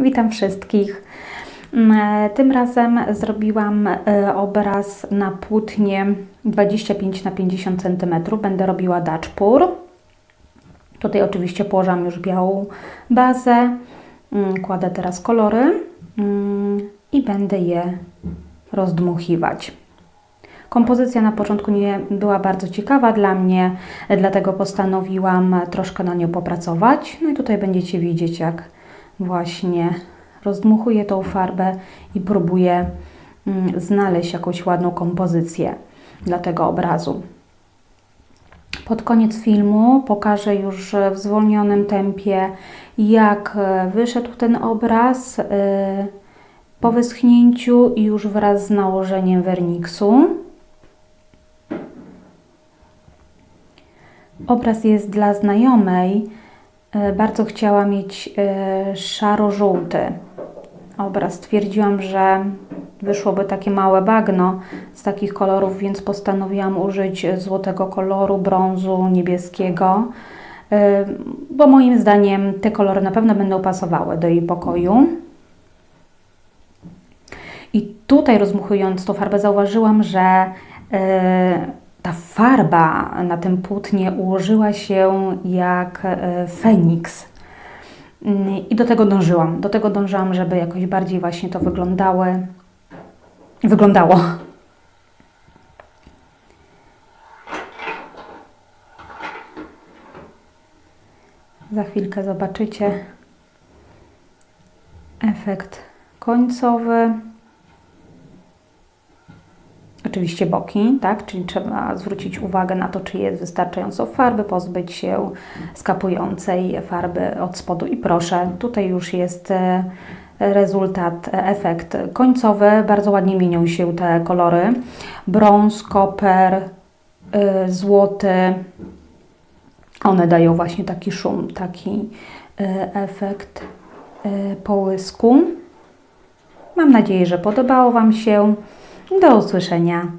Witam wszystkich. Mm, Tym razem zrobiłam e, obraz na płótnie 25 na 50 cm. Będę robiła daczpur. Tutaj oczywiście położyłam już białą bazę. Mm, Kładę teraz kolory mm, i będę je rozdmuchiwać. Kompozycja na początku nie była bardzo ciekawa dla mnie, dlatego postanowiłam troszkę na nią popracować. No i tutaj będziecie widzieć, jak właśnie rozdmuchuję tą farbę i próbuję mm, znaleźć jakąś ładną kompozycję dla tego obrazu. Pod koniec filmu pokażę już w zwolnionym tempie, jak e, wyszedł ten obraz e, po wyschnięciu i już wraz z nałożeniem werniksu. Obraz jest dla znajomej. E, Bardzo chciała mieć e, szaro-żółty obraz. Stwierdziłam, że wyszłoby takie małe bagno z takich kolorów, więc postanowiłam użyć złotego koloru, brązu, niebieskiego, e, bo moim zdaniem te kolory na pewno będą pasowały do jej pokoju. I tutaj rozmuchując tą farbę zauważyłam, że farba na tym płótnie ułożyła się jak e, feniks. Mm, I do tego dążyłam. Do tego dążyłam, żeby jakoś bardziej właśnie to wyglądały. Wyglądało. Za chwilkę zobaczycie efekt końcowy. Oczywiście boki, tak? Czyli trzeba zwrócić uwagę na to, czy jest wystarczająco farby, pozbyć się skapującej farby od spodu. I proszę, tutaj już jest e, rezultat, e, efekt końcowy. Bardzo ładnie mienią się te kolory. Brąz, koper, y, złoty. One dają właśnie taki szum, taki efekt połysku. Mam nadzieję, że podobało Wam się. Do usłyszenia.